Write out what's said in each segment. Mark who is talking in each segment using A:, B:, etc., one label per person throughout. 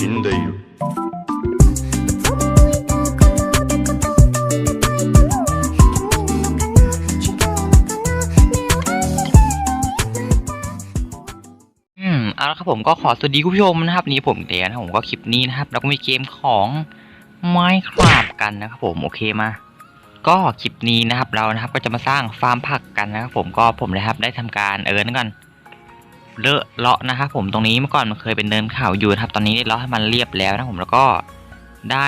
A: 死んでいる
B: อืมเอาละครับผมก็ขอสวัสดีคุณผู้ชมนะครับนี่ผมเดียนะครับผมก็คลิปนี้นะครับเราก็มีเกมของ Minecraft กันนะครับผมโอเคมา ก็คลิปนี้นะครับเรานะครับก็จะมาสร้างฟาร์มผักกันนะครับผมก็ผมนะครับได้ทำการเออนั่นก่อน เลอะเลาะนะครับผมตรงนี้เมื่อก่อนมันเคยเป็นเนินเขาอยู่นะครับ ตอนนี้ได้เลาะให้มันเรียบแล้วนะผมแล้วก็ได้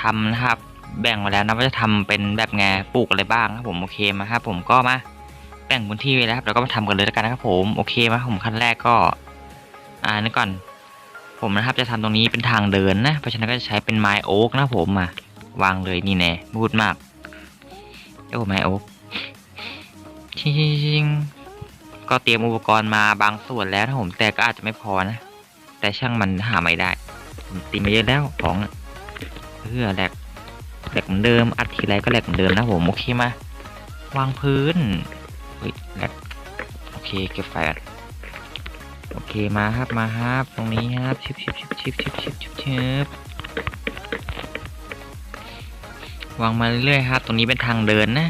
B: ทำนะครับ แบ่งมาแล้วนะว่าจะทำเป็นแบบไงปลูกอะไรบ้างครับผมโอเคมาครับผมก็มาแบ่งพื้นที่ไว้แล้วครับแล้วก็มาทำกันเลยแล้วกันนะครับ ผมโอเคมาผมขั้นแรกก็อ่านี่ก่อน ผมนะครับจะทำตรงนี้เป็นทางเดินนะเพราะฉะนั้นก็จะใช้เป็นไม้โอ๊กนะผมมาวางเลยนี่แน่พูดมากเอ้าไม้โอ๊กชิง ก็เตรียมอุปกรณ์มาบางส่วนแล้วนะผมแต่ก็อาจจะไม่พอนะ แต่ช่างมันหาไม่ได้ ผมตีมาเยอะแล้วของเพื่อแหลกแหลกเหมือนเดิม อัดทีไรก็แหลกเหมือนเดิมนะผมโอเคมาวางพื้นเฮ้ยแหลกโอเคเก็บไฟโอเคมาครับมาครับ ตรงนี้ครับชิบชิบชิบชิบชิบชิบชิบชิบวางมาเรื่อยๆครับ ตรงนี้เป็นทางเดินนะ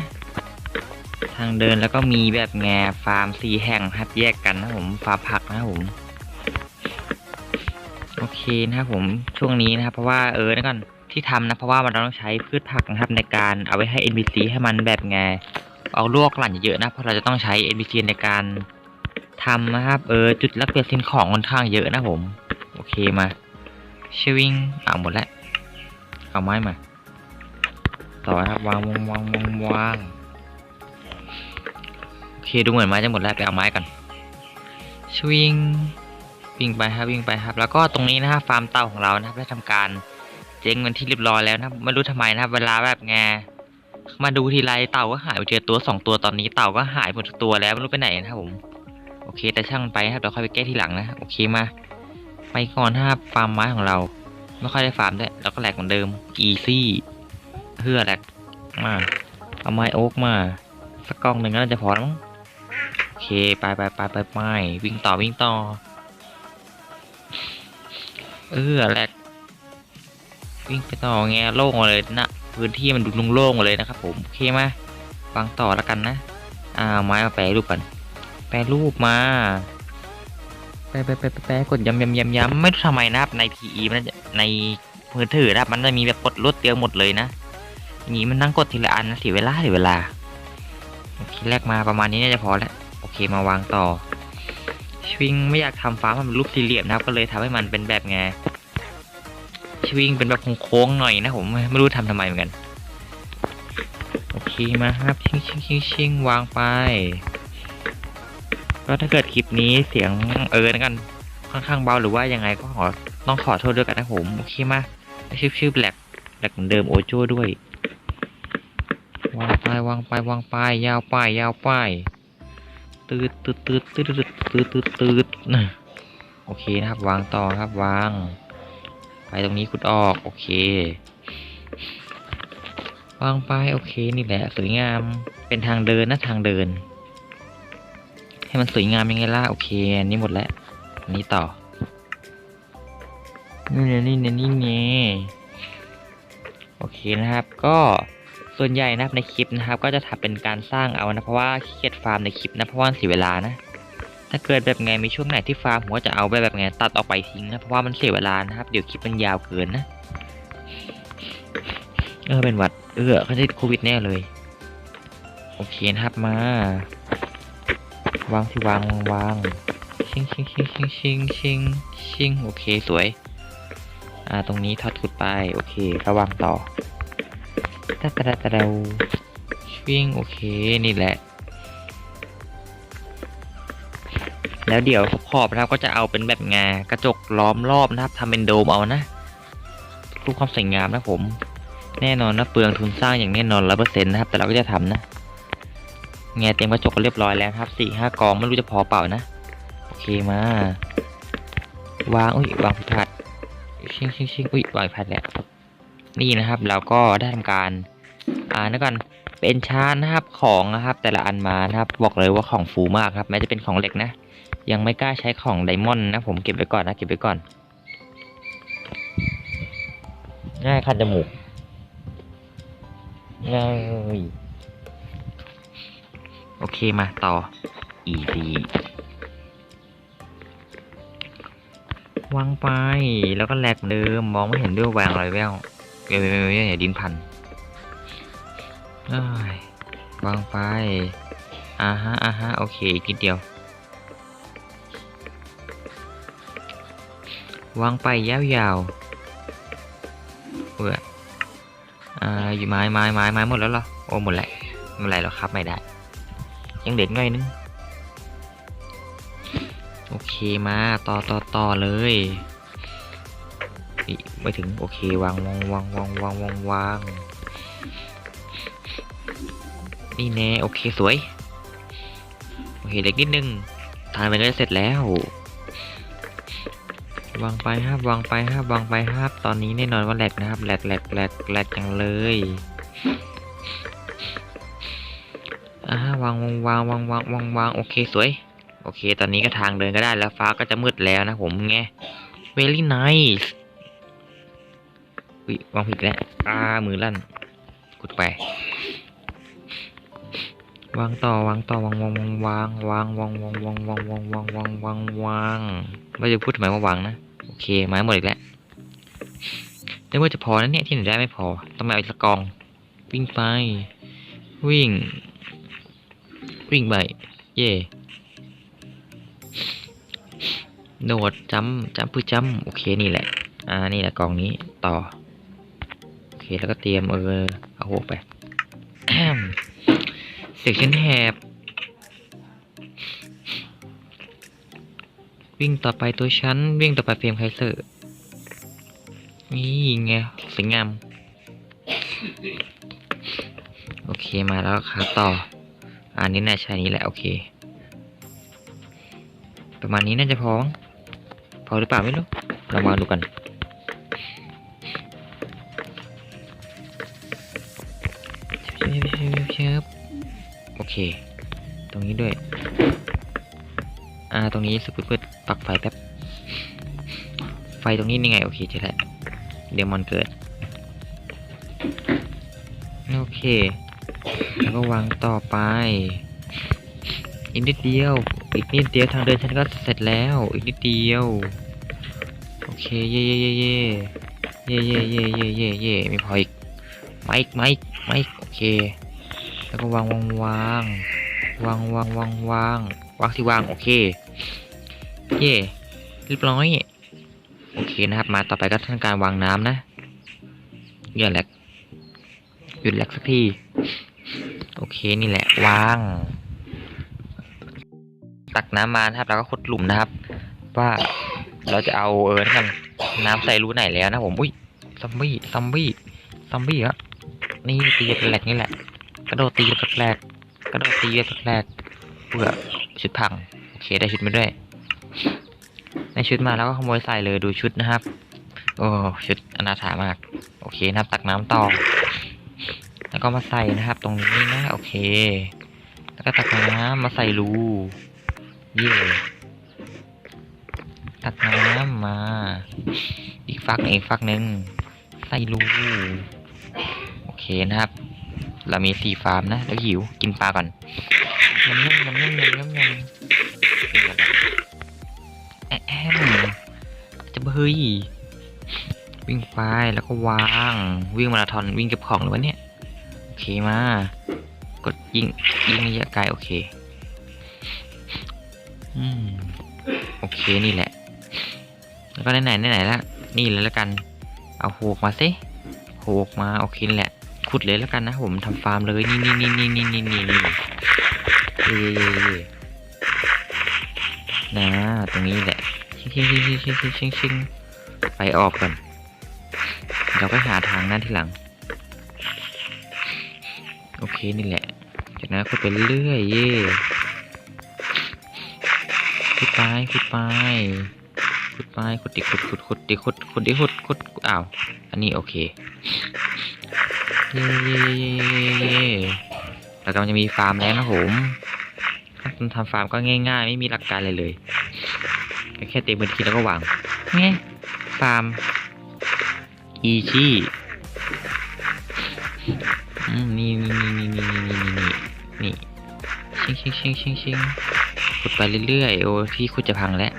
B: ทางเดินแล้วก็มีแบบแง่ฟาร์มสี่แห่งครับแยกกันนะผมฟาร์มผักนะผมโอเคนะครับผมช่วงนี้นะครับเพราะว่าเออนะก่อนที่ทำนะเพราะว่ามันต้องใช้พืชผักนะครับในการเอาไว้ให้ NPC ให้มันแบบไงเอาลวกหลั่นเยอะๆนะเพราะเราจะต้องใช้ NPC ในการทำนะครับเออจุดลักเปลี่ยนสินของค่อนข้างเยอะนะผมโอเคมาชวิงอ่าหมดแล้วเอาไม้มาต่อครับวางวางวางวางวาง อเคดูเหมือนไม้จะหมดแล้วไปเอาไม้ก่อนชวิงวิ่งไปครับวิ่งไปครับ แล้วก็ตรงนี้นะครับฟาร์มเต่าของเรานะครับได้ทำการเจ๊งเป็นที่เรียบร้อยแล้วนะไม่รู้ทำไมนะครับ เวลาแบบไงมาดูทีไรเต่าก็หายไปเจอตัวสองตัวตอนนี้เต่าก็หายหมดตัวแล้วไม่รู้ไปไหนนะครับผมโอเค แต่ช่างไปนะครับเดี๋ยวค่อยไปแก้ทีหลังนะโอเคมาไปก่อนนะครับฟาร์มไม้ของเรา ไม่ค่อยได้ฟาร์มด้วยแล้วก็แหลกเหมือนเดิมอีซี่เพื่อแหลกมาเอาไม้โอ๊กมาสักกล่องหนึ่งก็น่าจะพอแล้วมั้ง โอเค ไปไปไปไปไปวิ่งต่อวิ่งต่อ เออแลกวิ่งไปต่อแงโล่งเลยนะพื้นที่มันดูโล่งๆเลยนะครับผมโอเคไหมาวางต่อแล้วกันนะ อ่าไม้มาแปรรูปกันแปรรูปมาแปรแปรแปรแปรกดย้ำย้ำย้ำย้ำไม่รู้ทำไมนะครับใน PE มันจะในมือถือนะครับมันจะมีแบบกดรวดเดียวหมดเลยนะอย่างนี้มันนั่งกดทีละอันนะเสียเวลาเสียเวลาโอเคแรกมาประมาณนี้น่าจะพอแล้ว โอเคมาวางต่อชวิงไม่อยากทำฟ้ามันเป็นรูปสี่เหลี่ยมนะครับ ก็เลยทำให้มันเป็นแบบไงชวิงเป็นแบบโค้งๆหน่อยนะผมไม่รู้ทำทำไมเหมือนกันโอเคมาครับชิงชิงชิงชิงวางไปก็ถ้าเกิดคลิปนี้เสียงเออนะกันค่อนข้างเบาหรือว่ายังไงก็ขอต้องขอโทษด้วยกันนะผมโอเคมาชื่อชื่อแบล็กแบล็กเหมือนเดิมโอโจ้ด้วยวางไปวางไปวางไปยาวไปยาวไป ตืดตืดตืดตืดตืดตืดตืดนะโอเคนะครับ วางต่อครับวาง ไปตรงนี้ขุดออกโอเควางไปโอเคนี่แหละสวยงามเป็นทางเดินนะทางเดิน ให้มันสวยงามยังไงล่ะโอเคนี่หมดแล้วนี่ต่อนี่นี่นี่นี่โอเคนะครับก็ ส่วนใหญ่นะครับในคลิปนะครับ ก็จะทำเป็นการสร้างเอานะเพราะว่าขี้เกียจฟาร์มในคลิปนะเพราะว่าเสียเวลานะ ถ้าเกิดแบบไงมีช่วงไหนที่ฟาร์มผมก็จะเอาไปแบบไงตัดออกไปทิ้งนะเพราะว่ามันเสียเวลานะครับเดี๋ยวคลิปมันยาวเกินนะเออเป็นหวัดเออเขาติดโควิดแน่เลย โอเคนะครับมาวางที่วางวางวางชิงชิงชิงชิงชิงชิงชิงโอเคสวย อ่าตรงนี้ทอดขุดไปโอเคระวางต่อ ตะตะตะตะเดาชิงโอเคนี่แหละ แล้วเดี๋ยวขอบนะครับก็จะเอาเป็นแบบงากระจกล้อมรอบนะครับทำเป็นโดมเอานะรูปความสวยงามนะผม แน่นอนนะเปลืองทุนสร้างอย่างแน่นอนร้อยเปอร์เซ็นต์นะครับ แต่เราก็จะทำนะแงเต็มกระจกก็เรียบร้อยแล้วครับสี่ห้ากองไม่รู้จะพอเปล่านะโอเคมาวางอุ้ยวางผิดชิงชิงชิงอุ้ยวางผิดพลาดแล้ว นี่นะครับ เราก็ได้ทำการอ่านึกก่อนเป็นชาร์นะครับของนะครับ แต่ละอันมานะครับ บอกเลยว่าของฟูมากครับแม้จะเป็นของเหล็กนะ ยังไม่กล้าใช้ของไดมอนด์นะ ผมเก็บไว้ก่อนนะเก็บไว้ก่อนง่ายคันจมูกง่ายโอเคมาต่อ easy วางไปแล้วก็แหลกเดิมมองไม่เห็นด้วยวางอะไรแวว เว้ยเว้ยเว้ยอย่าดินพันอ้วางไปอ่าฮะอ่าฮะโอเคอีกนิดเดียว วางไปยาวๆเบื่ออ่าอยู่ไม้ไม้ไม้ไม้หมดแล้วเหรอโอ้หมดแล้วไม่ไรหรอกครับไม่ได้ ยังเด็ดง่ายนึง โอเคมาต่อต่อต่อเลย อีไม่ถึงโอเควางวางวางวางวางวางวางนี่แน่โอเคสวย โอเคเล็กนิดนึงทานไปก็จะเสร็จแล้ว วางไปครับวางไปครับวางไปครับ ตอนนี้แน่นอนว่าแหลกนะครับแหลกแหลกแหลกแหลกจังเลยอ่าวางวางวางวางวางวางวางโอเคสวย โอเค ตอนนี้ก็ทางเดินก็ได้แล้วฟ้าก็จะมืดแล้วนะผมไง very nice วิวางผิดแล้วอ่ามือลั่นกดไป วางต่อวางต่อวางวางวางวางวางวางวางวางวางวางวางวางวางไม่จะพูดทำไมว่าวางนะโอเคไม้หมดอีกแล้วแต่ว่าจะพอนะเนี่ยที่ไหนได้ไม่พอต้องมาเอาอีกสักกอง วิ่งไป วิ่ง วิ่งไปเย่โดดจำจำพื้จำโอเคนี่แหละ อ่า นี่แหละกองนี้ต่อ เคแล้วก็เตรียมเออเอาหัวไปเสกชันแหบวิ่งต่อไปตัวฉันวิ่งต่อไปเฟรมไคเซอร์ นี่ไงสวยงามโอเคมาแล้วครับต่อ อันนี้น่าใช่นี้แหละ โอเค ประมาณนี้น่าจะพองพอหรือเปล่าไม่รู้เรามาดูกัน เค ตรงนี้ด้วย อ่า ตรงนี้สกุลเพื่อปักไฟแป๊บ ไฟตรงนี้นี่ไง โอเคเจอแล้วเดมอนเกิด โอเค แล้วก็วางต่อไป อีกนิดเดียว อีกนิดเดียวทางเดินฉันก็เสร็จแล้ว อีกนิดเดียว โอเค เย่เย่เย่เย่เย่เย่เย่เย่เย่เย่ไม่พออีกไม่อีกไม่อีกไม่อีกโอเค แล้วก็วางวางวางวางวางวางวางวางที่วางโอเคเย่เรียบร้อยโอเคนะครับ มาต่อไปก็ทำการวางน้ำนะอย่าแหลกหยุดแหลกสักทีโอเคนี่แหละวาง ตักน้ำมานะครับ แล้วก็ขุดหลุมนะครับ ว่าเราจะเอาเออนั่นกันน้ำใส่รูไหนแล้วนะผมอุ้ยซอมบี้ซอมบี้ซอมบี้อะนี่ตีแหลกนี่แหละ กระโดดตีแหลกๆกระโดดตีแหลกเพื่อชุดพังโอเคได้ชุดมาด้วยได้ชุดมาแล้วก็ขโมยใส่เลยดูชุดนะครับ โอ้ชุดอนาถามาก โอเคนะครับตักน้ำต่อ แล้วก็มาใส่นะครับ ตรงนี้นะโอเค แล้วก็ตักน้ำมาใส่รูเย่ตักน้ำมา อีกฟักอีกฟักหนึ่งใส่รูโอเคนะครับ เรามีสี่ฟาร์มนะ แล้วหิว กินปลาก่อนยำยำยำยำยำยำยำแอะแอมจะเบยวิ่งไปแล้วก็วาง วิ่งมาราธอนวิ่งเก็บของหรือวะเนี่ย โอเคมากดยิงยิงระยะไกลโอเค อืม โอเคนี่แหละ แล้วก็ไหนไหนไหนละนี่เลยแล้วกัน เอาโหกมาสิโหกมา โอเคนี่แหละ ขุดเลยแล้วกันนะผมทำฟาร์มเลยนี่นี่นี่นี่นี่นี่นี่นี่เย่เย่เย่นะตรงนี้แหละชิงชิงชิงชิงชิงชิงชิงไปออกก่อนเราก็หาทางนั้นทีหลัง โอเคนี่แหละ จากนั้นขุดไปเรื่อยเย่ขุดไปขุดไป ขุดไปขุดดิขุดขุดขุดดิขุดขุดดิขุดขุดอ้าวอันนี้โอเคเย่เย่เย่เย่เย่เรากำลังจะมีฟาร์มแล้วนะผมขั้นตอนทำฟาร์มก็ง่าย ๆ ไม่มีหลักการอะไรเลยแค่เต็มพื้นที่แล้วก็วางไงฟาร์ม easy อืมนี่นี่นี่นี่นี่นี่นี่นี่ชิงชิงชิงชิงชิงขุดไปเรื่อยๆโอ้ที่ขุดจะพังแล้ว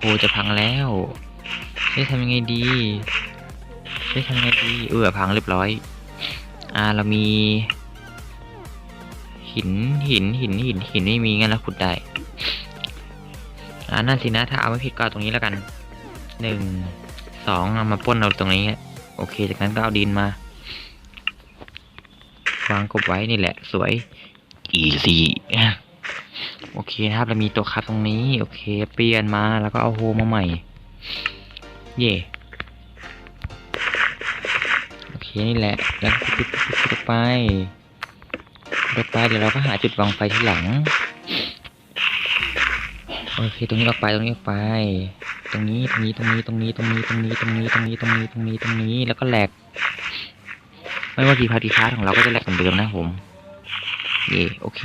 B: โอ้จะพังแล้วจะทำยังไงดีจะทำยังไงดี เออพังเรียบร้อย อ่าเรามี หินหินหินหินหินไม่มีงั้นเราขุดได้ อ่านั่นสินะถ้าเอาไม่ผิดก็ตรงนี้แล้วกันหนึ่งสองเอามาป้นเราตรงนี้โอเค จากนั้นก็เอาดินมาวางกบไว้นี่แหละ สวย easy โอเคนะครับเรามีตัวคับตรงนี้ โอเค เปลี่ยนมาแล้วก็เอาโฮมาใหม่ เย่โอเคนี่แหละ แล้วก็ปิดปิดไปปิดไปเดี๋ยวเราก็หาจุดวางไฟที่หลัง โอเค ตรงนี้ออกไปตรงนี้ออกไป ตรงนี้ตรงนี้ตรงนี้ตรงนี้ตรงนี้ตรงนี้ตรงนี้ตรงนี้ตรงนี้ตรงนี้ตรงนี้แล้วก็แหลก ไม่ว่ากี่พาร์ตี้พาร์ทของเราก็จะแหลกเหมือนเดิมนะผม เย่โอเค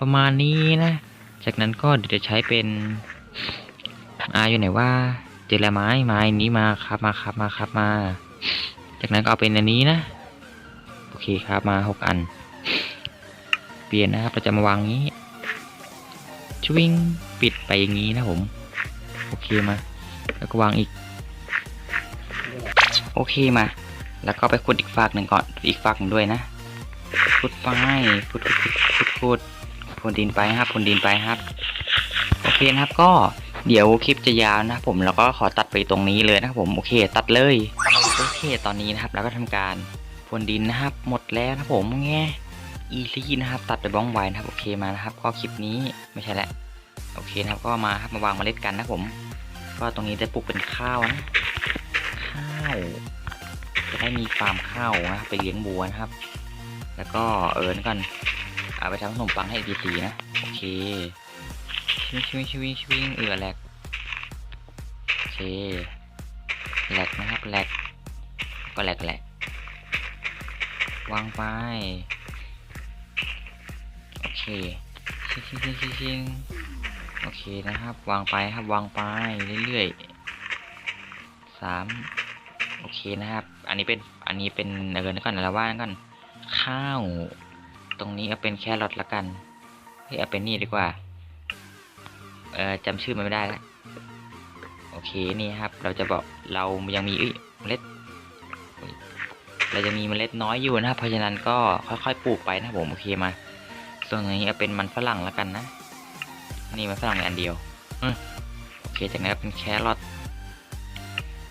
B: ประมาณนี้นะ จากนั้นก็เดี๋ยวจะใช้เป็นอาอยู่ไหนว่าเจลไม้ไม้นี้มาครับมาครับมาครับมา จากนั้นก็เอาเป็นอันนี้นะ โอเคครับมาหกอัน เปลี่ยนนะครับเราจะมาวางงี้ชวิงปิดไปอย่างนี้นะผม โอเคมา แล้วก็วางอีก โอเคมา แล้วก็ไปขุดอีกฝากหนึ่งก่อนอีกฝากหนึ่งด้วยนะขุดไปขุดขุดขุดขุดขุด พนดินไปครับพนดินไปครับ โอเคนะครับก็เดี๋ยวคลิปจะยาวนะครับผมแล้วก็ขอตัดไปตรงนี้เลยนะครับผมโอเค ตัดเลยโอเคตอนนี้นะครับเราก็ทำการพนดินนะครับ หมดแล้วนะผมแง่อีซี่นะครับตัดไปบ้องไว้นะครับโอเคมานะครับ ก็คลิปนี้ไม่ใช่แหละโอเคนะครับก็มาครับมาวางเมล็ดกันนะผม ก็ตรงนี้จะปลูกเป็นข้าวนะข้าวจะได้มีฟาร์มข้าวนะครับไปเลี้ยงบัวนะครับ แล้วก็เออนี่ก่อน เอาไปทำขนมปังให้ NPC นะ โอเคชิวิงชิวิงชิวิงชิวิงเอือแหลกโอเคแหลกนะครับแหลกก็แหลกแหละวางไปโอเคชิงชิงชิงชิงชิงโอเคนะครับ วางไปครับวางไปเรื่อยๆสามโอเคนะครับ อันนี้เป็นอันนี้เป็นเออนี่ก่อนนะแล้วว่าก่อนข้าว ตรงนี้เอาเป็นแครอทละกันเฮ้ยเอาเป็นนี่ดีกว่า เอ่อจำชื่อมันไม่ได้แล้วโอเคนี่ครับ เราจะบอกเรายังมีเมล็ด เราจะมีเมล็ดน้อยอยู่นะครับ เพราะฉะนั้นก็ค่อยๆปลูกไปนะผมโอเคมา ส่วนนนี้เอาเป็นมันฝรั่งละกันนะนี่มันฝรั่งอันเดียวอโอเคจากนั้นก็เป็นแครอท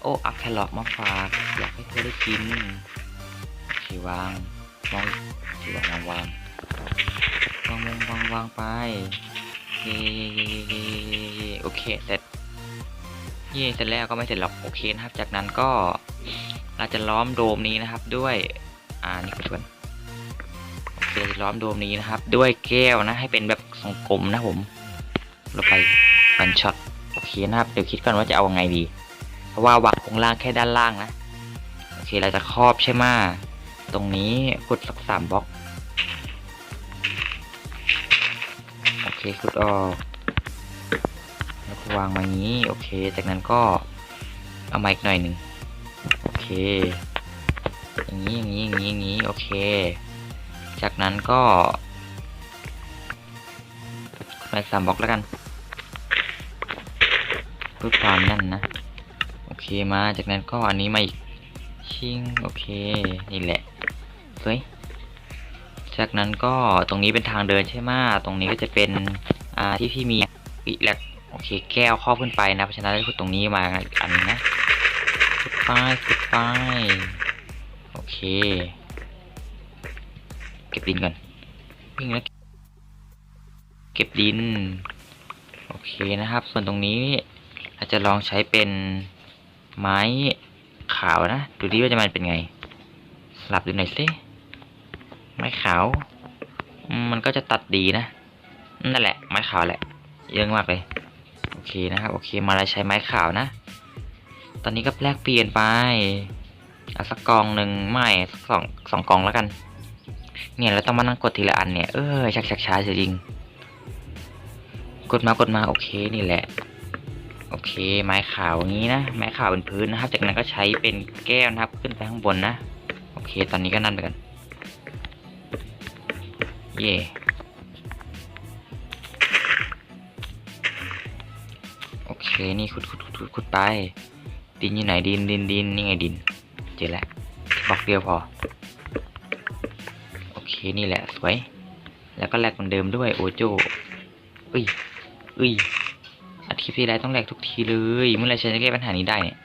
B: โอ้เอาแครอทมาฝากอยากให้เธอได้กินโอเควางวางที่วางวางวาง วางวางวางวางไปเย่เย่เย่เย่เย่โอเคเสร็จเย่เสร็จแล้วก็ไม่เสร็จหรอกโอเคนะครับ จากนั้นก็เราจะล้อมโดมนี้นะครับด้วยอ่านี่ก็ทวนโอเคล้อมโดมนี้นะครับ ด้วยแก้วนะ ให้เป็นแบบทรงกลมนะผมเราไปฟันช็อตโอเคนะครับเดี๋ยวคิดก่อนว่าจะเอาไงดี เพราะว่าวางตรงล่างแค่ด้านล่างนะโอเคเราจะครอบใช่ไหมตรงนี้ขุดสักสามบล็อก เคขุดออกแล้วก็วางมาอย่างนี้ โอเค จากนั้นก็เอามาอีกหน่อยหนึ่งโอเค อย่างนี้อย่างนี้อย่างนี้อย่างนี้โอเค จากนั้นก็มาสามบล็อกแล้วกันเพื่อความนั่นนะ โอเคมาจากนั้นก็อันนี้มาอีกชิงโอเค นี่แหละเฮ้ย จากนั้นก็ตรงนี้เป็นทางเดินใช่ไหมตรงนี้ก็จะเป็นอ่าที่พี่มีอีกแหลกโอเคแก้วครอบขึ้นไปนะเพราะฉะนั้นขุดตรงนี้มาอีกอันนึงนะขุดไปขุดไปโอเค เก็บดินก่อนวิ่งแล้วเก็บดิน โอเคนะครับ ส่วนตรงนี้เราจะลองใช้เป็นไม้ขาวนะ ดูดิว่าจะมันเป็นไง สลับดูหน่อยสิ ไม้ขาว มันก็จะตัดดีนะ นั่นแหละ ไม้ขาวแหละ เยอะมากเลย โอเคนะครับ โอเค มาเราใช้ไม้ขาวนะ ตอนนี้ก็แลกเปลี่ยนไปเอาสักกองหนึ่งไม่สักสองสองกองแล้วกัน เนี่ยเราต้องมานั่งกดทีละอันเนี่ย เออชักชักช้าจริง กดมากดมาโอเคนี่แหละ โอเค ไม้ขาวอย่างนี้นะ ไม้ขาวเป็นพื้นนะครับ จากนั้นก็ใช้เป็นแก้วนะครับ ขึ้นไปข้างบนนะ โอเค ตอนนี้ก็นั่นไปกัน เย่โอเค นี่ขุดขุดขุดขุดขุดไป ดินอยู่ไหนดินดินดินนี่ไงดิน เจอแล้วบล็อกเดียวพอ โอเค นี่แหละสวย แล้วก็แลกเหมือนเดิมด้วยโอโจอุ้ยอุ้ยอาทิตย์ที่แล้วต้องแหลกทุกทีเลย เมื่อไรฉันจะแก้ปัญหานี้ได้เนี่ย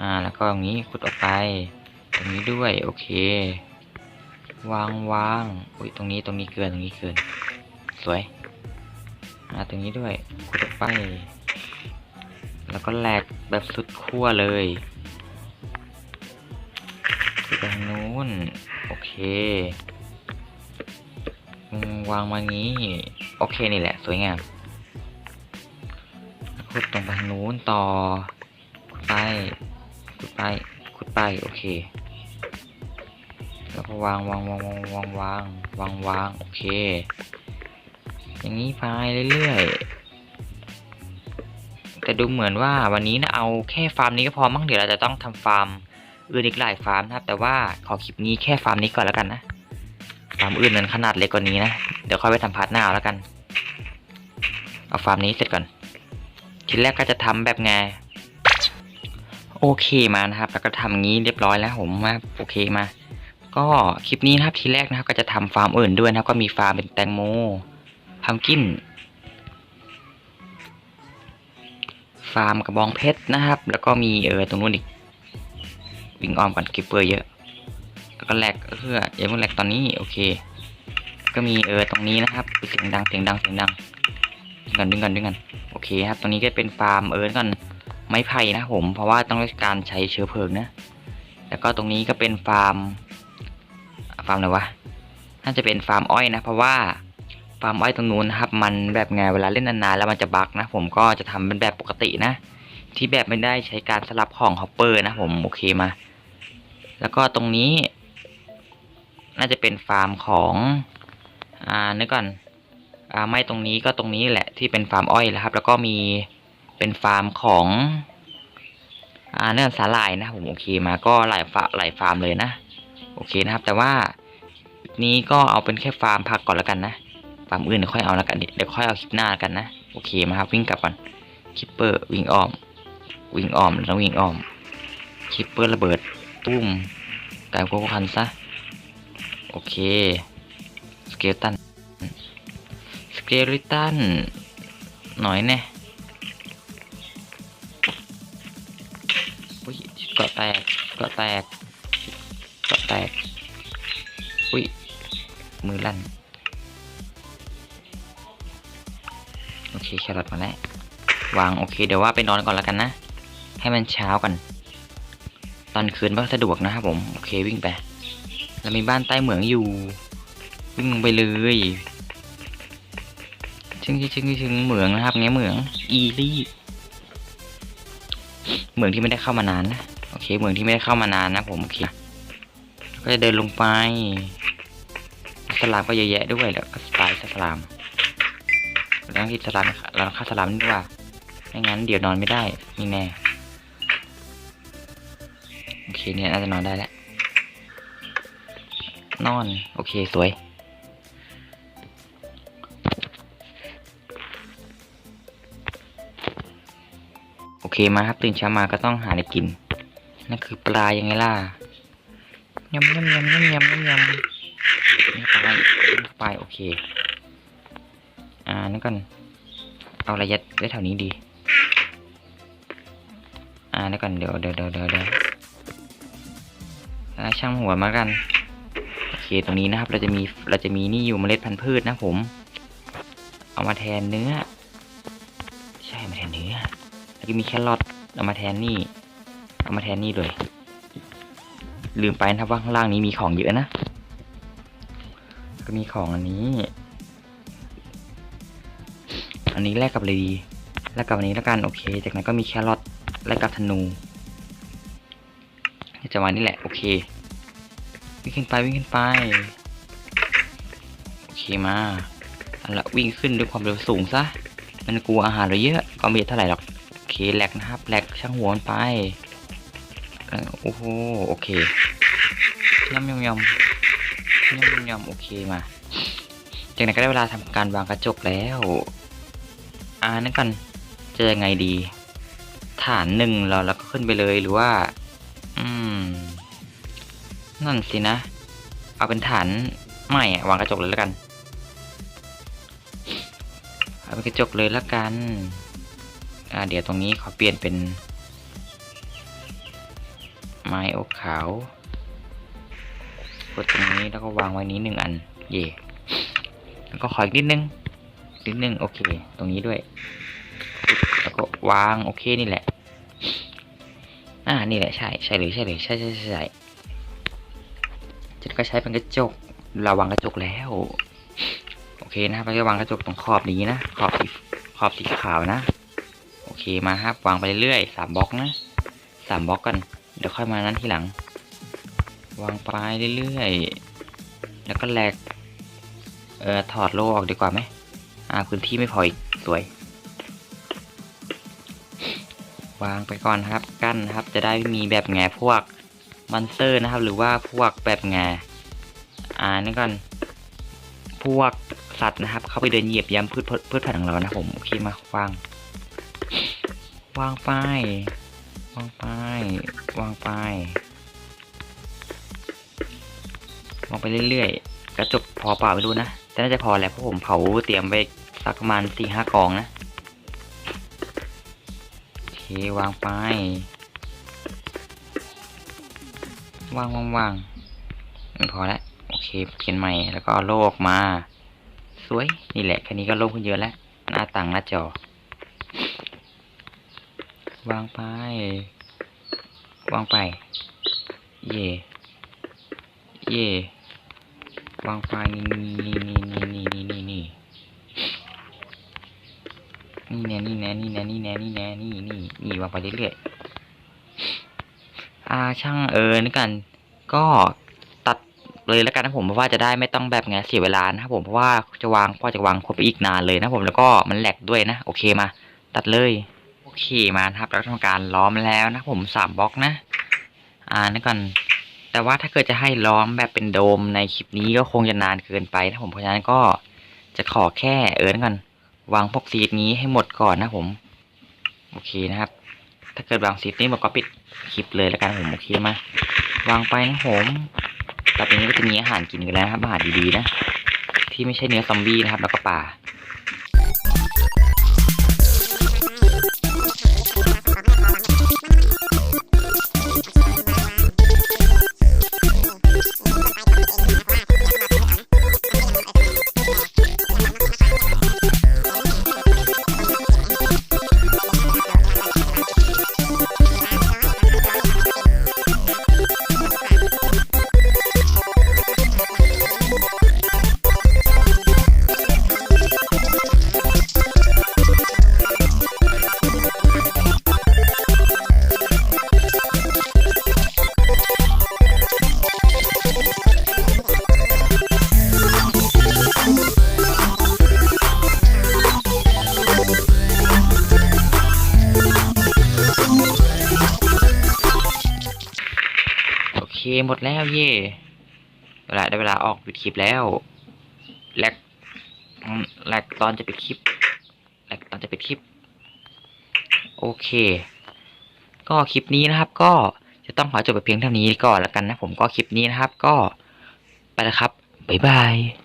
B: อ่า แล้วก็ตรงนี้ขุดออกไป ตรงนี้ด้วย โอเค วางวางอุ้ยตรงนี้ตรงนี้เกินตรงนี้เกิน สวยอ่าตรงนี้ด้วยขุดไป แล้วก็แหลกแบบสุดขั้วเลยขุดไปทางนู้นโอเควางมางี้ โอเคนี่แหละสวยงามขุดตรงไปทางนู้นต่อขุดไปขุดไปขุดไปโอเค แล้วก็วางวางวางวางวางวางวางวางโอเค อย่างนี้ไปเรื่อยๆ แต่ดูเหมือนว่าวันนี้นะเอาแค่ฟาร์มนี้ก็พอมั้งเดี๋ยวเราจะต้องทำฟาร์มอื่นอีกหลายฟาร์มนะครับ แต่ว่าขอคลิปนี้แค่ฟาร์มนี้ก่อนแล้วกันนะฟาร์มอื่นนั้นขนาดเล็กกว่านี้นะเดี๋ยวค่อยไปทำพาร์ทหน้าแล้วกัน เอาฟาร์มนี้เสร็จก่อนทีแรกก็จะทำแบบไงโอเคมานะครับ แล้วก็ทำงี้เรียบร้อยแล้วผมมาโอเคมา ก็คลิปนี้นะครับทีแรกนะครับ ก็จะทำฟาร์มอื่นด้วยนะครับ ก็มีฟาร์มเป็นแตงโมพัมกิน ฟาร์มกระบองเพชรนะครับ แล้วก็มีเออตรงนู้นอีกวิ่งอ้อมก่อนกิปเปอร์เยอะ แล้วก็แหลกเพื่ออย่าเพิ่งแหลกตอนนี้โอเค ก็มีเออตรงนี้นะครับเสียงดังเสียงดังเสียงดังดึงกันดึงกันดึงกันโอเคครับตรงนี้ก็เป็นฟาร์มเอิร์นก่อนไม้ไผ่นะผม เพราะว่าต้องการใช้เชื้อเพลิงนะ แล้วก็ตรงนี้ก็เป็นฟาร์ม ฟาร์มอะไรวะน่าจะเป็นฟาร์มอ้อยนะ เพราะว่าฟาร์มอ้อยตรงนู้นนะครับ มันแบบไงเวลาเล่นนานๆแล้วมันจะบั๊กนะ ผมก็จะทำเป็นแบบปกตินะ ที่แบบไม่ได้ใช้การสลับของฮอปเปอร์นะผมโอเคมา แล้วก็ตรงนี้ น่าจะเป็นฟาร์มของอ่านึกก่อนอ่าไม่ตรงนี้ก็ตรงนี้แหละที่เป็นฟาร์มอ้อยแล้วครับ แล้วก็มีเป็นฟาร์มของอ่าเนื้องสาหร่ายนะผมโอเคมาก็หลายฟาหลายฟาร์มเลยนะ โอเคนะครับ แต่ว่านี้ก็เอาเป็นแค่ฟาร์มผักก่อนแล้วกันนะฟาร์มอื่นเดี๋ยวค่อยเอาแล้วกันเดี๋ยวค่อยเอาคลิปหน้าแล้วกันนะโอเคมาครับวิ่งกลับก่อนคิปเปอร์วิ่งอ้อม วิ่งอ้อมแล้ววิ่งอ้อมคิปเปอร์ระเบิดตุ้มแต่พวกคันซะโอเคสเกลตันสเกลิตันหน่อยแน่อุ้ยเกาะแตกเกาะแตก กาะแตก อุ้ย มือลั่น โอเคแครอทมาแล้ว วางโอเค เดี๋ยวว่าไปนอนก่อนแล้วกันนะ ให้มันเช้าก่อนตอนคืนก็สะดวกนะครับผม โอเควิ่งไป แล้วมีบ้านใต้เหมืองอยู่ วิ่งลงไปเลยชึงชึงชึงชึงเหมืองนะครับเงี้ยเหมือง อีลี่เหมืองที่ไม่ได้เข้ามานานนะ โอเค เหมืองที่ไม่ได้เข้ามานานนะผม โอเค ก็จะเดินลงไป สลามก็เยอะแยะด้วยแล้วก็สไตล์สลามแล้วที่สลามเราฆ่าสลามนี่ดีกว่าไม่งั้นเดี๋ยวนอนไม่ได้นี่แน่โอเคเนี่ยน่าจะนอนได้แล้วนอน โอเคสวยโอเคมาครับตื่นเช้ามาก็ต้องหาอะไรกิน นั่นคือปลายังไงล่ะ ยำยำยำยำยำยำยำนี่ไปไปโอเค อ่านั่นก่อนเอาอะยัดไว้แถวนี้ดี อ่านั่นก่อนเดี๋ยวเดี๋ยวเดี๋ยวเดี๋ยวเอาช่างหัวมากันโอเคตรงนี้นะครับ เราจะมีเราจะมีนี่อยู่เมล็ดพันธุ์พืชนะผม เอามาแทนเนื้อ ใช่มาแทนเนื้อแล้วก็มีแครอทเอามาแทนนี่ เอามาแทนนี่เลย ลืมไปนะครับว่าข้างล่างนี้มีของเยอะนะ ก็มีของอันนี้ อันนี้แลกกับอะไรดีแลกกับอันนี้แล้วกันโอเค จากนั้นก็มีแครอทแลกกับธนูจะมานี่แหละโอเควิ่งขึ้นไปวิ่งขึ้นไปโอเคมาเอาละวิ่งขึ้นด้วยความเร็วสูงซะมันกลัวอาหารเราเยอะก็ไม่เท่าไหร่หรอกแคเคแหลกนะครับแหลกช่างหัวมันไป ออโอ้โหโอเคยำยำยำยำยำยำโอเคมาจากนั้นก็ได้เวลาทำการวางกระจกแล้วอ่านั่นกันจอยังไงดี ฐานหนึ่งเราแล้วก็ขึ้นไปเลยหรือว่า อืม นั่นสินะ เอาเป็นฐานไม่อะวางกระจกเลยแล้วกันเอาเป็นกระจกเลยแล้วกัน อ่า เดี๋ยวตรงนี้ขอเปลี่ยนเป็น ไม้อกขาวกดตรงนี้แล้วก็วางไว้นี้หนึ่งอัน เย่แล้วก็ขออีกนิดนึงนิดนึงโอเค ตรงนี้ด้วย แล้วก็วางโอเคนี่แหละ อ่า นี่แหละใช่ ใช่เลยใช่เลยใช่ใช่ใช่ใช่จะก็ใช้เป็นกระจก เราวางกระจกแล้ว โอเคนะครับเราจะวางกระจกตรงขอบนี้นะ ขอบสีขอบสีขาวนะ โอเคมาครับ วางไปเรื่อยๆสามบล็อกนะสามบล็อกกัน เดี๋ยวค่อยมานั้นทีหลัง วางไปเรื่อยๆ แล้วก็แหลก เอ่อ ถอดโลออกดีกว่าไหม อ่า พื้นที่ไม่พออีก สวย วางไปก่อนครับ กั้นครับ จะได้มีแบบแง่พวกมอนสเตอร์นะครับ หรือว่าพวกแบบแง่อ่านี่ก่อน พวกสัตว์นะครับ เข้าไปเดินเหยียบย้ำพืชพืชผันของเรานะผม โอเค มา วาง วางไป วางไป วางไป วางไปเรื่อยๆ กระจกพอเปล่าไม่รู้นะ แต่น่าจะพอแหละเพราะผมเผาเตรียมไว้สักประมาณสี่ห้ากองนะ โอเค วางไป วางวางวางพอแล้วโอเคเขียนใหม่ แล้วก็เอาโลกออกมา สวย นี่แหละ แค่นี้ก็โล่งขึ้นเยอะแล้ว หน้าต่างหน้าจอ วางไป วางไป เย่เย่วางไปนี่นี่นี่นี่นี่นี่นี่นี่นี่แน่นี่แน่นี่แน่นี่แน่นี่นี่นี่นี่วางไปเรื่อยๆอ่าช่างเออนี่กัน ก็ตัดเลยแล้วกันนะผมเพราะว่าจะได้ไม่ต้องแบบไงเสียเวลานะครับผมเพราะว่าจะวางพ่อจะวางครบไปอีกนานเลยนะผมแล้วก็มันแหลกด้วยนะ โอเคมา ตัดเลย เคมาครับเราทำการล้อมแล้วนะผมสามบล็อกนะอ่านี่ก่อนแต่ว่าถ้าเกิดจะให้ล้อมแบบเป็นโดมในคลิปนี้ก็คงจะนานเกินไปนะผมเพราะฉะนั้นก็จะขอแค่เออนี่ก่อนวางพวกซีดนี้ให้หมดก่อนนะผมโอเคนะครับ ถ้าเกิดวางซีดนี้หมดก็ปิดคลิปเลยแล้วกันผมโอเคมาวางไปนะผมต่อไปนี้ก็จะมีอาหารกินกันแล้วครับอาหารดีๆนะ ที่ไม่ใช่เนื้อซอมบี้นะครับแล้วก็ป่า หมดแล้วเย่เวลาได้เวลาออกปิดคลิปแล้วแลกแลกตอนจะปิดคลิปแลกตอนจะปิดคลิป โอเค ก็คลิปนี้นะครับ ก็จะต้องขอจบไปเพียงเท่านี้ก่อนแล้วกันนะ ผมก็คลิปนี้นะครับ ก็ไปแล้วครับบ๊ายบาย